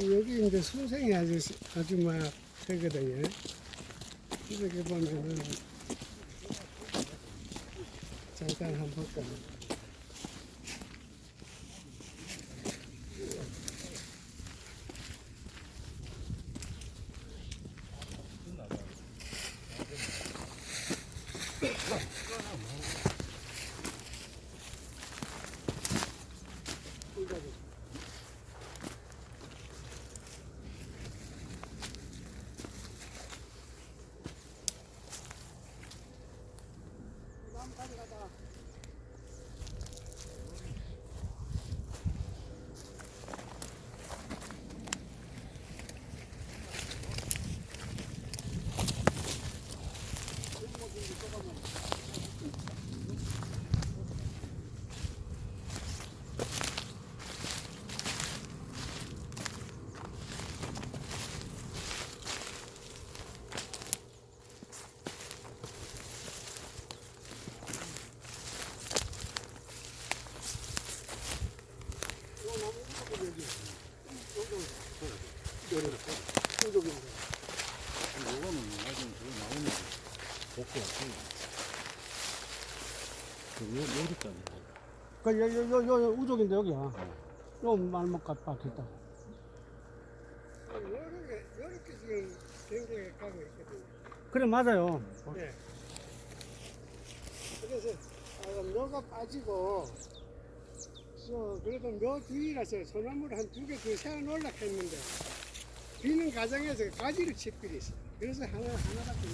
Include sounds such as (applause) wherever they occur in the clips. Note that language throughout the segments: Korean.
지금 여기 이제 수생이 아주 아주 막 되거든요. 이렇게 보면은 잠깐 한번 볼까요? 요거는 나중에 그거 나오면 복구 같은 그 요, 요리까지. 그, 요, 요, 요, 요, 우족인데, 여기야. 요 말못 갖다 박혔다. 요렇게, 요렇게 지금 경계에 가고 있거든요. 그래, 맞아요. 예. 그래서, 아, 묘가 빠지고, 저, 그래도 묘 뒤라서 소나무를 한 두 개 더 세워 놓으려고 했는데, 비는 과정에서 가지를 치필했어. 그래서 하나, 하나밖에.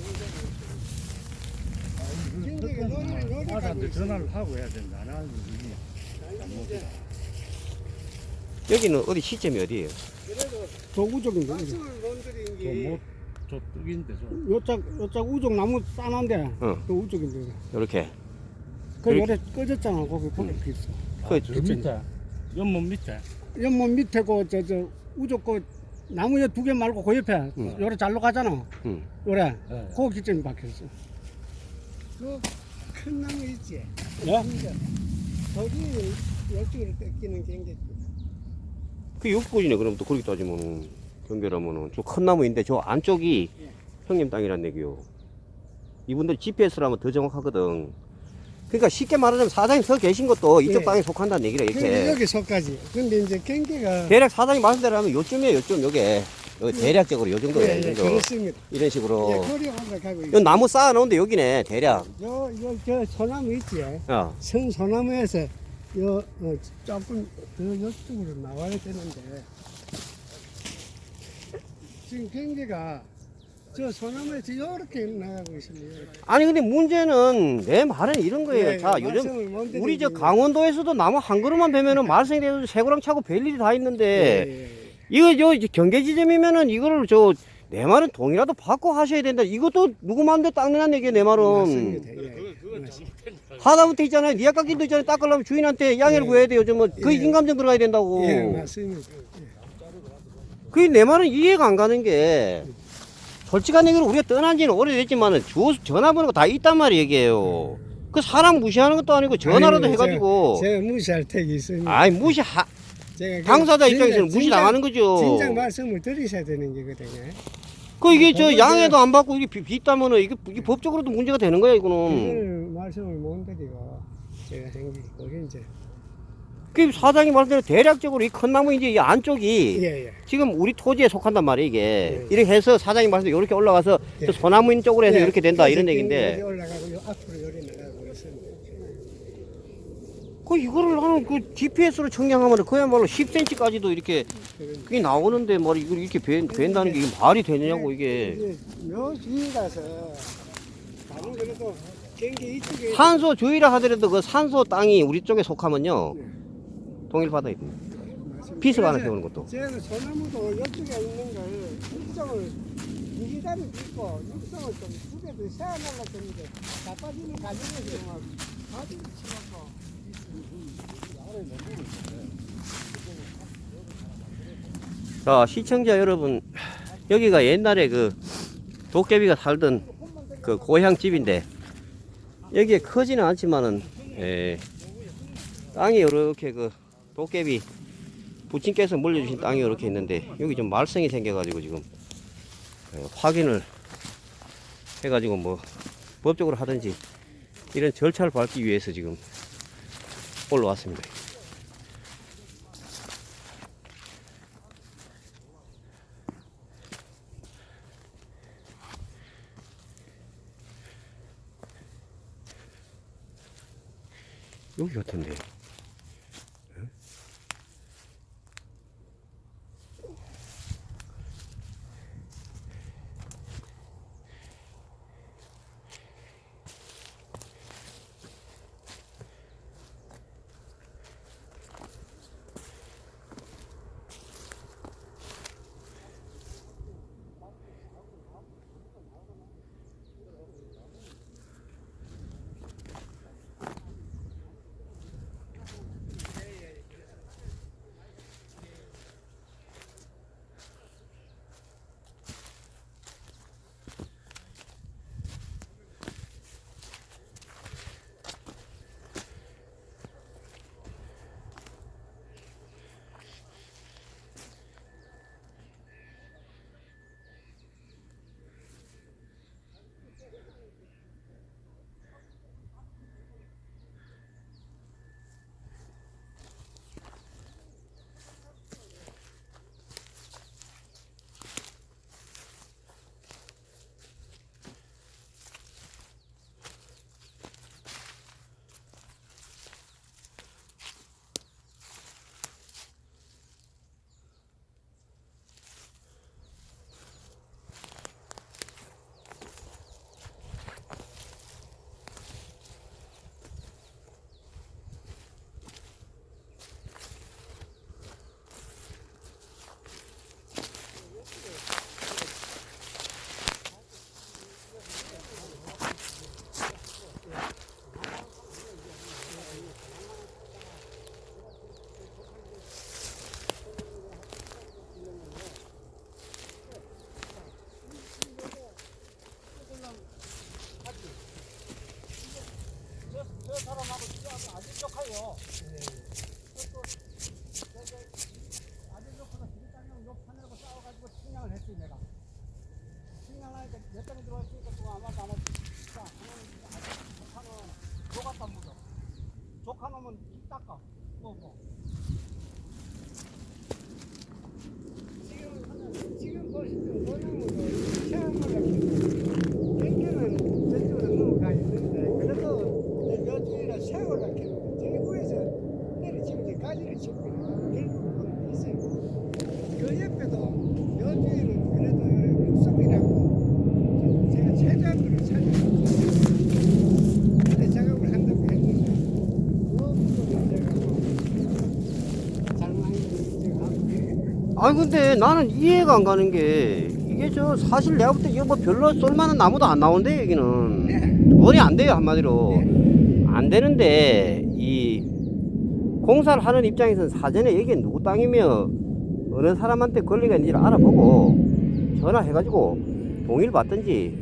경계가 요리, 요리 가고 아사한테 있어요. 전화를 하고 해야 된다. 안 하면 이게 아니, 이제 여기는 어디 시점이 어디예요? 그래도 우족. 말씀을 못 드린 게 저못 저 뚝인데 저. 요짝 요짝 우족 나무 싸는데 응. 그 우족인데 이렇게. 그 그렇게- 요래 꺼졌잖아 거기 보면 그 있어 그저 밑에 연못 밑에. 연못 밑에고 저저 우족 그 나무 두 개 말고 그 옆에 응. 요래 잘로 가잖아 응. 요래 예. 그 기점이 박혔어 그큰 나무 있지? 예? 거기 이쪽으로 뺏기는 경계 그 여기까지네 그럼 또 그렇게 따지면은 경계라면은 저 큰 나무인데 저 안쪽이 형님 땅이란 얘기요. 이분들 GPS라면 더 정확하거든. 그러니까 쉽게 말하자면 사장님 서 계신 것도 이쪽 예. 땅에 속한다는 근데 이렇게. 여기 속까지 근데 이제 경계가 대략 사장님 말씀대로 하면 요쯤이에요 요쯤 요게. 여기 대략적으로 요 정도예요 예, 이 예, 정도. 그렇습니다 이런 예, 식으로. 거리 올라가고 요 있어 나무 쌓아놓은데 여기네 대략. 요 요 저 소나무 있지? 어. 선 소나무에서 요 어, 조금 더 이쪽으로 나와야 되는데 지금 경계가 저 소나무에서 이렇게 나가고 있습니다 아니 근데 문제는 내 말은 이런 거예요. 예, 자 예, 요즘 말씀을 못 우리 저 드리겠네요. 강원도에서도 나무 한 그루만 베면은 말썽이 돼서 새고랑 차고 별 일이 다 있는데 예. 이거 저 이제 경계 지점이면은 이거를 저 내 말은 동이라도 받고 하셔야 된다. 이것도 누구 마음대로 닦는 얘기야 내 말은. 맞습니다. 예. 하다못해 있잖아요. 니아 깎기도 있잖아요. 닦으려면 주인한테 양해를 예. 구해야 돼요. 요즘은 그 예. 인감정 들어가야 된다고. 예, 맞습니다. 그게 내 말은 이해가 안 가는 게 솔직한 얘기로 우리가 떠난 지는 오래됐지만은 주 전화번호가 다 있단 말이 얘기예요. 그 사람 무시하는 것도 아니고 전화라도 아니, 해가지고 제가, 제가 무시할 택이 있습니다. 아이 무시하 당사자 입장에서는 무시 진짜- 당하는 거죠. 진작 말씀을 드리셔야 되는 거거든요. 그 이게 저 양해도 안 받고 이게 비- 빗다면은 이게, 이게 법적으로도 문제가 되는 거야 이거는. 말씀을 못 드리고 제가 한게 그게 이제 그 사장님 말대로 대략적으로 이 큰 나무 이제 이 안쪽이 예 예. 지금 우리 토지에 속한단 말이에요 이게. 예. 이렇게 해서 사장님 말대로 이렇게 올라가서 예. 저 소나무 있는 쪽으로 해서 이렇게 된다 이런 얘기인데. 올라가고 요 앞으로 요리 나가고 있습니다. 그 이거를 하는 그 GPS로 청량하면 그야말로 10cm까지도 이렇게 그런- 그게 나오는데 말이 이걸 이렇게 벤, 벤다는 게 이게 말이 되느냐고 이게. 나는 그래도 경기 이쪽에 산소 주의라 하더라도 그 산소 땅이 우리 쪽에 속하면요. 네. 동일 받아야 돼. 피스가 하나 세우는 것도. 제가 소나무도 이쪽에 있는 걸 육성을 이기다리 있고 육성을 좀 두개더 세워놓으려고 했는데 나빠지는 과정에서 막 가지를 치고 자, 시청자 여러분, 여기가 옛날에 그 도깨비가 살던 그 고향 집인데, 여기에 크지는 않지만은, 예, 땅이 이렇게 그 도깨비 부친께서 물려주신 땅이 이렇게 있는데 여기 좀 말썽이 생겨가지고 지금 어, 확인을 해가지고 뭐 법적으로 하든지 이런 절차를 밟기 위해서 지금 올라왔습니다. 여기 같은데. 아니 근데 나는 이해가 안 가는 게 이게 저 사실 내가 볼때 이거 뭐 별로 쏠만한 나무도 안 나온대 여기는. 돈이 안 돼요 한마디로. 안 되는데 이 공사를 하는 입장에서는 사전에 여기 누구 땅이며 어느 사람한테 권리가 있는지를 알아보고 전화해가지고 동의를 받든지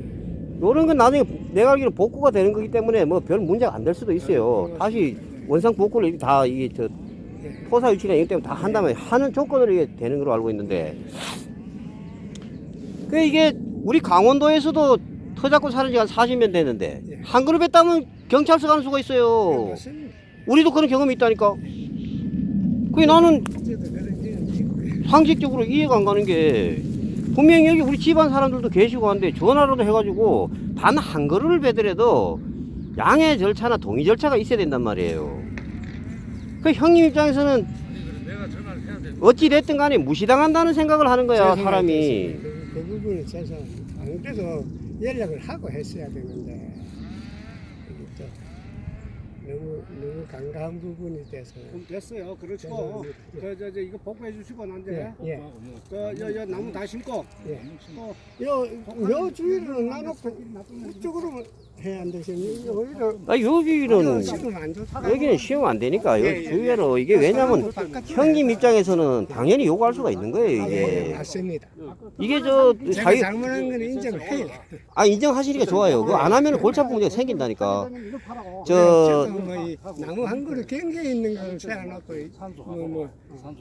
요런 건 나중에 내가 알기로 복구가 되는 거기 때문에 뭐 별 문제가 안 될 수도 있어요. 다시 원상 복구를 다 이게 저 토사 유치나 이것 때문에 다 한다면 하는 조건으로 이게 되는 걸로 알고 있는데 그 이게 우리 강원도에서도 터 잡고 사는 지가 한 40년 됐는데 예. 한 그룹에 따면 경찰서 가는 수가 있어요 맞습니다. 우리도 그런 경험이 있다니까 그게 나는. 상식적으로 이해가 안 가는 게 분명히 여기 우리 집안 사람들도 계시고 한데 전화라도 해가지고 단 한 그루를 베더라도 양해 절차나 동의 절차가 있어야 된단 말이에요 그 형님 입장에서는. 어찌 됐든 간에 무시당한다는 생각을 하는 거야 사람이. 그, 그 죄송. 안 그래도 연락을 하고 했어야 되는데 이게 또 너무 너무 강한 부분이 돼서 그럼 됐어요. 그렇고 죄송합니다. 저 저 저 이거 복구해 주시고 난데 예, 예, 그여여 나무 다 심고 예. 또 요, 요 주위를 나놓고 이쪽으로 해야 안 되시면 오히려 아 여기는 지금 안 좋다. 여기는 시험 안 되니까 예, 여기 예, 주위로 이게 왜냐면 바깥에 형님 입장에서는 당연히 요구할 수가 있는 거예요 아, 예, 이게 맞습니다. 이게 저 제가 자유 잘못한 건 인정을 해요. 아 인정하시니까 좋아요 그거 안 하면 골치 아픈 문제가 생긴다니까 팔아고 저 저도 뭐이 나무 한 그루 경계에 있는 걸 세워놓고 뭐, 뭐.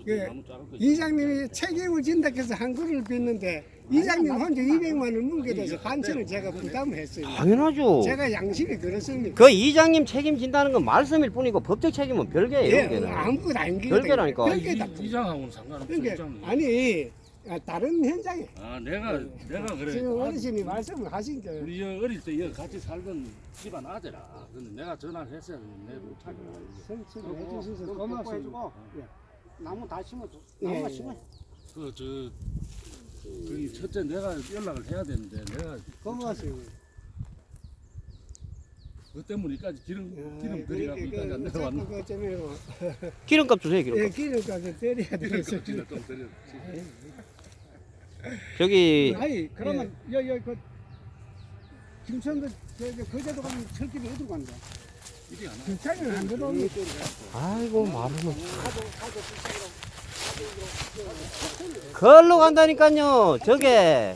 예. 거 이장님이 책임을 진다 해서 한 그루를 빚는데 이장님 혼자 200만 원 뭉개돼서 반천을 제가 부담을 했어요. 당연하죠. 제가 양심이 그렇습니다. 그 이장님 책임진다는 건 말씀일 뿐이고 법적 책임은 별개예요. 예, 그게는. 아무것도 안 기대. 별개라니까. 별개다. 이장하고는 상관없어 그러니까 이장 아니 아, 다른 현장에 아 내가 내가 그래 지금 아, 어르신이 말씀을 하신 게 우리 저 어릴 때 여기 같이 살던 집안 아재라 근데 내가 전화를 했어야 내가 못하게 성취를 해주셔서 고맙습니다. 나무 다 심어줘. 예, 나무가 예. 심어. 그저 그 첫째 내가 연락을 해야 되는데 내가 고맙습니다. 그 때문에 이까지 기름 야, 기름 들이가고 이까지 안그 내려왔나 그쯤에 뭐, 기름값 주세요, 예, 기름값. 기름값을 때려야 되겠어. 기름 좀 들여 저기 아니 그러면 여기 그 김천도 저기 거제도 가면 철길이 어디로 간다? 이리 안 와. 괜찮아요. 안 들어오면 아이고 말하면 걸로 간다니까요. 저게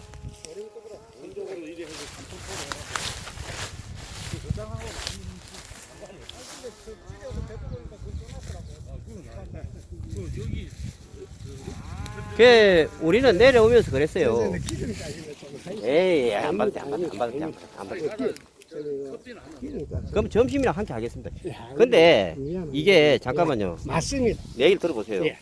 그 우리는 내려오면서 그랬어요. 에이 안 받을 때안 받을 때안 받을 때안 받을 때. 그럼 점심이랑 함께 하겠습니다. 야, 근데. 이게 잠깐만요. 맞습니다. 내일 들어보세요. 예.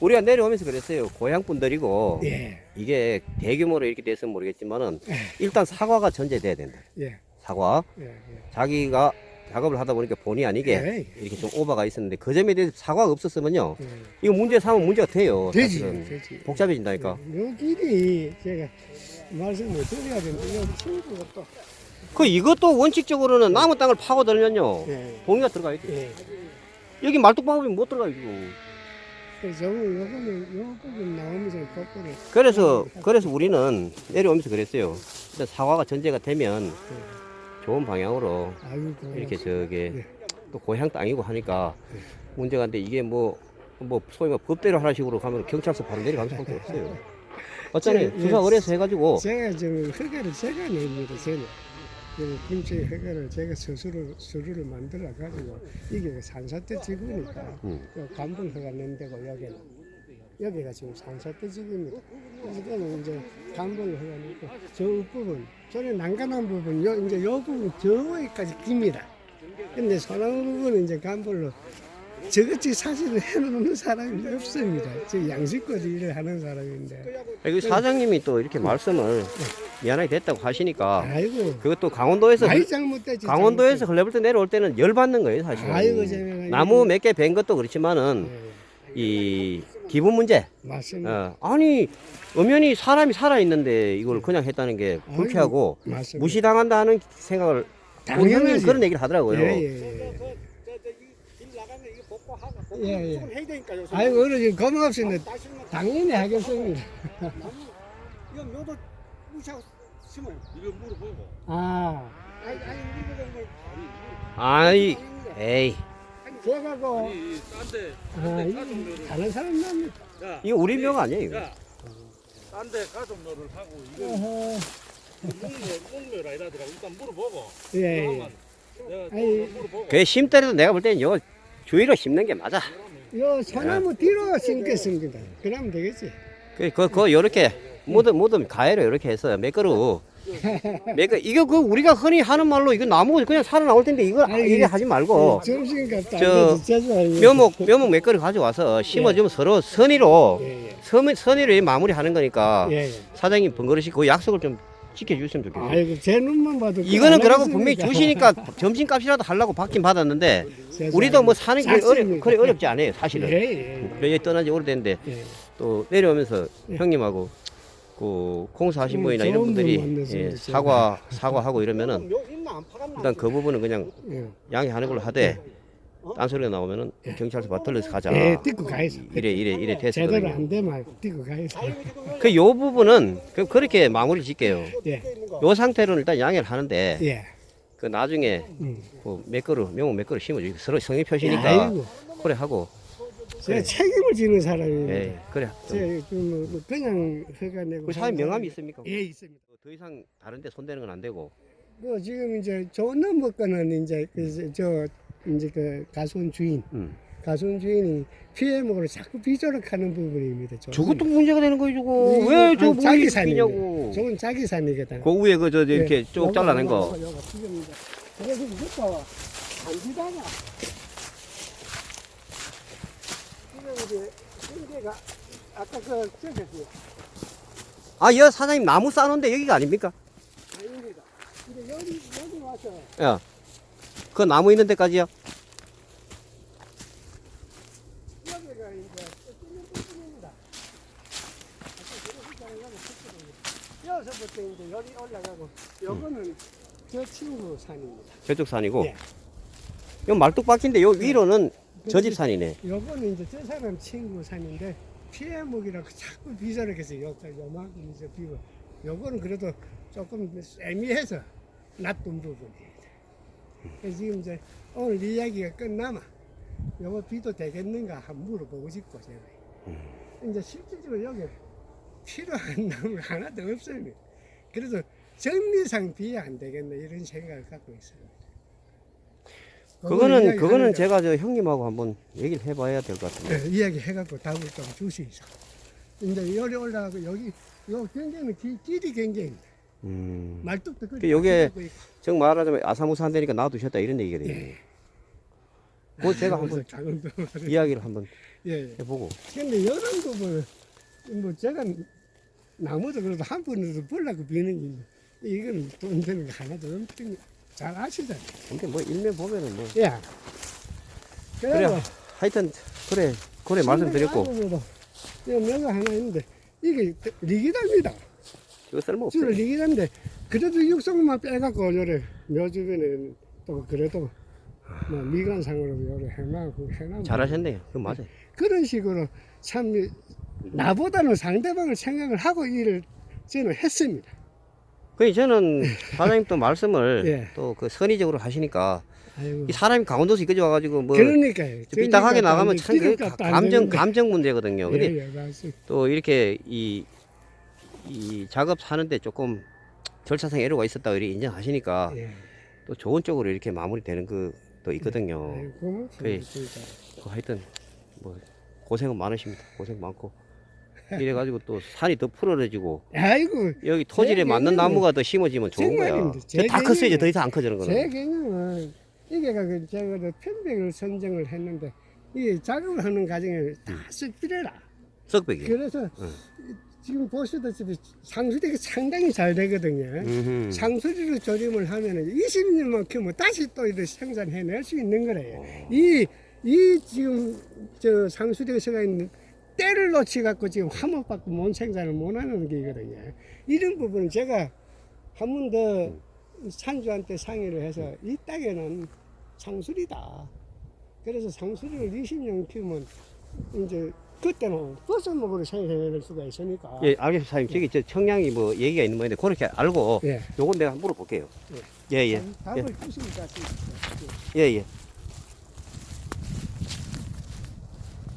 우리가 내려오면서 그랬어요. 고향 분들이고 예, 이게 대규모로 이렇게 됐으면 모르겠지만은 일단 사과가 전제돼야 된다. 예, 사과. 예, 예. 자기가 작업을 하다 보니까 본의 아니게 예. 이렇게 좀 오버가 있었는데 그 점에 대해서 사과가 없었으면요. 예. 이거 문제 삼으면 문제가 돼요. 되지, 사실은. 되지. 복잡해진다니까. 요 길이 제가 말씀을 드려야 되는데 여기 친구가 또 그 이것도 원칙적으로는 남의 땅을 파고들면요. 예, 동의가 들어가야죠. 예. 여기 말뚝 방법이 못 들어가요. 그래서 요거는 요 부분 나오면서 거꾸로 그래서 그래서 우리는 내려오면서 그랬어요. 일단 사과가 전제가 되면 좋은 방향으로 아이고 이렇게 저게 네. 또 고향 땅이고 하니까 문제가 안데 이게 뭐 뭐 소위 말 법대로 하는 식으로 가면 경찰서 바로 내려갈 수밖에 없어요. (laughs) 어쩌네 예, 수사 예. 의뢰서 해가지고 제가 지금 허가를 제가 냅니다 저는 그 김치 허가를 제가 스스로 서류를 만들어 가지고 이게 산사태 지구니까 음. 요 간분 허가 낸 데고 여기는. 여기가 지금 산사태 지구입니다. 그래서 저는 이제 간분 허가 내고 저 부분 저는 난간한 부분 요 이제 요 부분 저 위까지 깁니다. 근데 소나무 부분은 이제 간불로 저것이 사실은 해놓는 사람이 없습니다. 저 양식거리 일을 하는 사람인데. 그 사장님이 또 이렇게 말씀을 미안하게 됐다고 하시니까 아이고, 그것도 강원도에서 많이 잘못됐지. 강원도에서 때 내려올 때는 열 받는 거예요 사실은. 아이고, 나무 몇개벤 것도 그렇지만은 예, 이 기분 문제. 맞습니다. 어, 아니 엄연히 사람이 살아 있는데 이걸 그냥 했다는 게 불쾌하고 맞습니다. 무시당한다는 생각을 당연하지. 그런 얘기를 하더라고요. 예, 예, 예. 길 나가면 이거 복고 하고 예, 예. 해야 되니까 요새. 아이고, 어르신 고맙습니다. 따시면 당연히 하겠습니다. 이거 묘도 무시하고 심어요. 이거 물어보고 아, 아니 아니 그런 걸 아이 에이 제가 그, 아니 딴데 아, 딴데 이 가족묘를 다른 사람 납니다. 야 이거 우리 묘가 아니에요. 이거. 야, 딴데 가족묘를 하고 이거 어허, 목묘 목묘라 이라더라고 일단 물어보고 예, 예. 그러면 내가 아이. 물어보고 그 심때라도 내가 볼 때는 요 주위로 심는 게 맞아. 요 소나무 뒤로 심겠습니다. 그러면 되겠지. 그, 그, 그, 요렇게, 모든, 모든 가해로 요렇게 해서. 몇 (laughs) 그, 이거 그 우리가 흔히 하는 말로 이거 나무 그냥 살아나올 텐데 이거 아니, 이래 하지 말고 저, 안 되지. 죄송합니다. 묘목, 묘목 몇 그루 가져와서 심어주면 서로 선의로, 예, 예. 선, 선의로 마무리 하는 거니까 예, 예. 사장님 번거로시 그 약속을 좀 지켜주셨으면 좋겠어요. 아이고 제 눈만 봐도 이거는 안 그러고? 분명히 주시니까 (laughs) 점심값이라도 하려고 받긴 받았는데. 우리도 뭐 사는 게 어렵, 작습니다. 그래 어렵지 않아요 사실은. 예, 예, 여기 떠난 지 오래됐는데 예. 또 내려오면서 예. 형님하고 그 공사하신 음, 분이나 좋은 이런 분 분들이 만났습니다, 예. 사과 사과하고 이러면은? 일단 그 부분은 그냥 예. 양해하는 걸로 하되 딴소리가 나오면은 경찰서 바틀려서 가자. 예, 띠고 가야죠. 이래 이래 이래 제대로 됐거든요. 안 되면 띠고 가야죠. 그요 부분은 그 그렇게 마무리 짓게요. 예, 요 상태로는 일단 양해를 하는데 예. 그 나중에 음. 그몇 그루 명목 몇 그루 심어주고 서로 성의 표시니까 아이고, 그래 하고 제가 책임을 지는 사람입니다. 예 그래. 좀제 뭐, 뭐 그냥 허가 내고. 그 사회 명함이 있습니까? 예, 있습니다. 더 이상 다른데 손대는 건 안 되고. 그 지금 이제 좋은 넘버 거는 이제 그저 이제 그 가수원 주인, 음. 가수원 주인이 피해목으로 자꾸 비조력하는 부분입니다. 저는. 저것도 문제가 되는 거지 저거. 이거 왜저 아니, 자기. 끼냐고. 저건 자기 산이거든. 그 위에 그저 이렇게 예, 쭉 요거, 잘라낸 요거, 거. 요거, 요거 지금입니다. 그래서 이것도 안지다가 지금 이제 신계가 아까 그 아, 여 사장님 나무 싸놓은데 여기가 아닙니까? 아닙니다. 근데 여기 여기 와서 야, 그 나무 있는 데까지요? 이제 여기 올라가고 요거는 저 친구 산입니다. 저쪽 산이고. 예. 요 말뚝박인데 요 위로는 저 집 산이네. 요거는 이제 저 사람 친구 산인데 피해목이라고 자꾸 비서를 해서 여기까지 요만큼 이제 비고 요거는 그래도 조금 애매해서 놔둔 부분입니다. 그래서 지금 이제 오늘 이야기가 끝나면 요거 비도 되겠는가 한번 물어보고 싶고 제가 이제 실질적으로 여기 필요한 (laughs) 나무가 하나도 없습니다. 그래서 정리상 비에 안 되겠네 이런 생각을 갖고 있어요. 그거는, 그거는 거. 제가 저 형님하고 한번 얘기를 해봐야 될 것 같은데. 네, 이야기 해갖고 답을 좀 주시죠. 이제 열이 올라가고 여기 요 경계는 기, 길이 경계입니다. 음. 말뚝도 그그 요게 정 말하자면 아사무사한 되니까 놔두셨다 이런 얘기거든요. 예. 그거 제가 한번 작은 도 이야기를 한번 예. 예. 해보고. 근데 이런 부분은 뭐 제가 나무도 그래도 한 번으로 벌라고 비는 건데 이거는 돈 드는 거 하나도 엄청 잘 아시잖아요. 근데 뭐 일면 보면은 뭐. 예. 그래, 하여튼, 그래, 그래 말씀드렸고. 내가 하나 있는데 이게 리기답니다. 이거 쓸모 없어요. 주로 리기답인데 그래도 육성만 빼갖고 요래 묘 주변에 또 그래도 뭐 미관상으로 요래 해놔고 해놔. 잘하셨네요. 그건 맞아요. 그런 식으로 참 나보다는 상대방을 생각을 하고 일을 저는 했습니다. 그 저는 (laughs) 사장님 또 말씀을 예. 또그 선의적으로 하시니까 아이고. 이 사람이 강원도에서 이까지 와가지고 뭐 그러니까요. 삐딱하게 나가면 참 그 감정. 감정 문제거든요. 근데 예, 예. 또 이렇게 이, 이 작업 사는데 조금 절차상 애로가 있었다 이렇게 인정하시니까 예. 또 좋은 쪽으로 이렇게 마무리되는 그도 있거든요. 아이고, 고맙습니다. 그래. 진짜. 그 하여튼 뭐 고생은 많으십니다. 고생 많고 이래가지고 또 산이 더 풀어져지고 아이고 여기 토질에 제 맞는 개념은 나무가 더 심어지면 좋은 거야. 정말입니다. 제 다 컸어요. 이제 더 이상 안 커지는 제 거는. 개념은 이게가 그 제가 그 편백을 선정을 했는데 이 작업을 하는 과정에 다 썩비래라. 썩백이. 그래서 지금 보시다시피 상수리가 상당히 잘 되거든요. 음흠. 상수리로 조림을 하면은 20년만 키우면 다시 또 이렇게 생산해낼 수 있는 거래요. 어. 이, 이 지금 저 상수리에서가 있는 때를 놓치 갖고 지금 화목받고 못 생산을 못 하는 게거든요. 이런 부분은 제가 한 번 더 산주한테 상의를 해서 이 땅에는 상수리다. 그래서 상수리를 20년 키우면 이제 그때는 버섯목으로 생산해낼 수가 있으니까. 예, 알겠습니다. 사장님. 저기 저 청량이 뭐 얘기가 있는 모양인데 그렇게 알고 예. 요건 내가 한번 물어볼게요. 예, 예. 답을 주시니까 예, 예.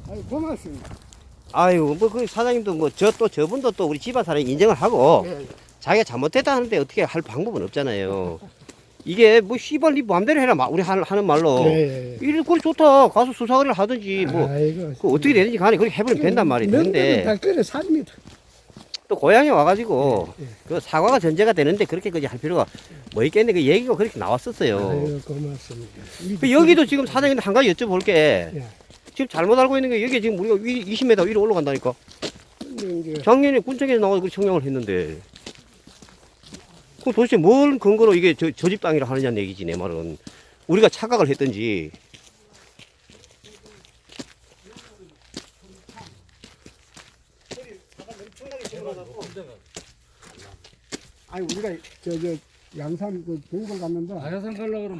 아유, 고맙습니다. 아유, 뭐 그 사장님도 뭐 저 또 저분도 또 우리 집안 사람이 인정을 하고 예, 예. 자기가 잘못했다 하는데 어떻게 할 방법은 없잖아요. (laughs) 이게 뭐 씨발 네 마음대로 해라 마- 우리 하- 하는 말로 예, 예, 예. 이래 그래 좋다 가서 수사거리를 하든지 뭐 아이고, 그 어떻게 되는지 간에 그렇게 해버리면 된단 말이 명분은 되는데 다 그래 삽니다. 또 고향에 와가지고 예, 예. 그 사과가 전제가 되는데 그렇게 그지 할 필요가 뭐 있겠네 그 얘기가 그렇게 나왔었어요. 아이고, 고맙습니다. 그 여기도 지금 사장님한테 한 가지 여쭤볼 게 예. 지금 잘못 알고 있는 게 여기 지금 우리가 위, 20m 위로 올라간다니까 근데 이제 작년에 군청에서 나와서 청량을 했는데 그 도대체 뭘 근거로 이게 저집 땅이라 하느냐는 얘기지 내 말은. 우리가 착각을 했든지. 아니 우리가 저 저 양산 그 동굴 갔는데 아야산 가려고 그러면